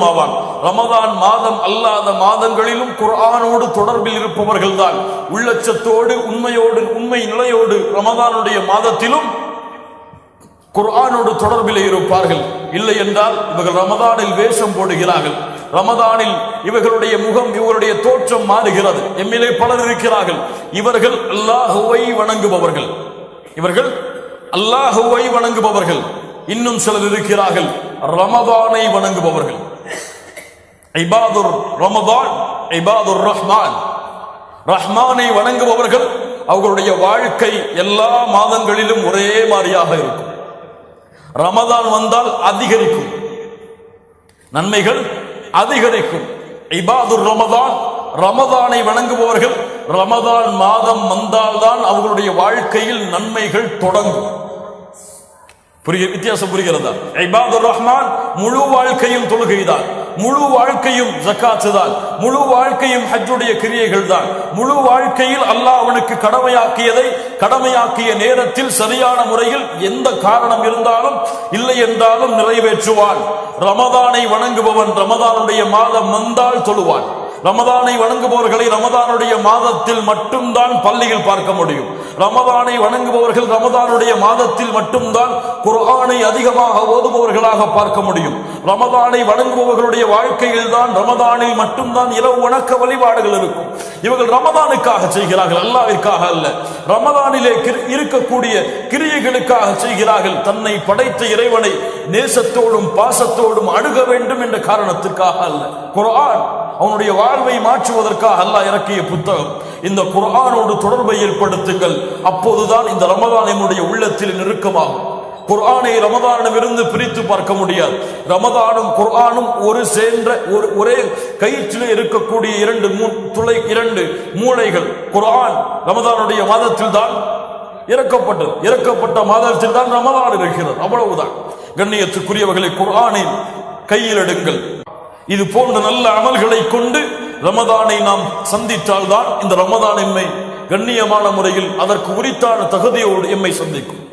தூரமாவான் ரமதான் மாதம் அல்லாத மாதங்களிலும் குரானோடு தொடர்பில் இருப்பவர்கள் தான் உள்ளச்சத்தோடு உண்மையோடு உண்மை நிலையோடு ரமதானுடைய மாதத்திலும் குர்ஆனோடு தொடர்பில் இருப்பார்கள். இல்லை என்றால் இவர்கள் ரமதானில் வேஷம் போடுகிறார்கள். ரமதானில் இவர்களுடைய முகம் இவருடைய தோற்றம் மாறுகிறது. எம்மிலே பலர் இருக்கிறார்கள். இவர்கள் அல்லாஹுவை வணங்குபவர்கள். இவர்கள் அல்லாஹுவை வணங்குபவர்கள். இன்னும் சிலர் இருக்கிறார்கள். ரமதானை வணங்குபவர்கள். இபாதுர் ரமதான் இபாதுர் ரஹ்மான். ரஹ்மானை வணங்குபவர்கள் அவர்களுடைய வாழ்க்கை எல்லா மாதங்களிலும் ஒரே மாதிரியாக இருக்கும். ரமதான் வந்தால் அதிகரிக்கும். நன்மைகள் அதிகரிக்கும். இபாதுர் ரமதான் ரமதானை வணங்குபவர்கள் ரமதான் மாதம் வந்தால்தான் அவர்களுடைய வாழ்க்கையில் நன்மைகள் தொடங்கும். புரிய வித்தியாசம் புரிகிறதா? இபாதுர் ரஹ்மான் முழு வாழ்க்கையும் தொழுகைதான். முழு வாழ்க்கையும் ஜக்காத்து தான். முழு வாழ்க்கையும் ஹஜ்ஜுடைய கிரியைகள் தான். முழு வாழ்க்கையில் அல்லாஹ் அவனுக்கு கடமையாக்கியதை கடமையாக்கிய நேரத்தில் சரியான முறையில் எந்த காரணம் இருந்தாலும் இல்லை என்றாலும் நிறைவேற்றுவான். ரமதானை வணங்குபவன் ரமதானுடைய மாதம் வந்தால் தொழுவான். ரமதானை வணங்குபவர்களை ரமதானுடைய மாதத்தில் மட்டும்தான் பள்ளியில் பார்க்க முடியும். ரமதானை வணங்குபவர்கள் ரமதானுடைய மாதத்தில் மட்டும்தான் குர்ஆனை அதிகமாக ஓதுபவர்களாக பார்க்க முடியும். ரமதானை வணங்குபவர்களுடைய வாழ்க்கையில் தான் ரமதானில் மட்டும்தான் இரவு வணக்க வழிபாடுகள் இருக்கும். இவர்கள் ரமதானுக்காக செய்கிறார்கள் அல்லாவிற்காக அல்ல. ரமதானிலே இருக்கக்கூடிய கிரியைகளுக்காக செய்கிறார்கள். தன்னை படைத்த இறைவனை நேசத்தோடும் பாசத்தோடும் அணுக வேண்டும் என்ற காரணத்திற்காக அல்ல. குரான் அவனுடைய வாழ்வை மாற்றுவதற்காக அல்லாஹ் இறக்கிய புத்தகம். இந்த குரானோடு தொடர்பை ஏற்படுத்துங்கள். அப்போதுதான் இந்த ரமதான் என்னுடைய உள்ளத்தில் நெருக்கமாகும். குர்ஆனை ரமதானிடமிருந்து பிரித்து பார்க்க முடியாது. ரமதானும் குர்ஆனும் ஒரு சேர்ந்த ஒரு ஒரே கயிற்றில் இருக்கக்கூடிய இரண்டு மூ- துளை இரண்டு மூளைகள். குர்ஆன் ரமதானுடைய மாதத்தில் தான் இறக்கப்பட்டது. இறக்கப்பட்ட மாதத்தில் தான் ரமதான் இருக்கிறது. அவ்வளவுதான். கண்ணியத்துக்குரியவர்களை குர்ஆனை கையில் எடுங்கள். இது போன்ற நல்ல அமல்களை கொண்டு ரமதானை நாம் சந்தித்தால்தான் இந்த ரமதான் எம்மை கண்ணியமான முறையில் அதற்கு உரித்தான தகுதியோடு எம்மை சந்திக்கும்.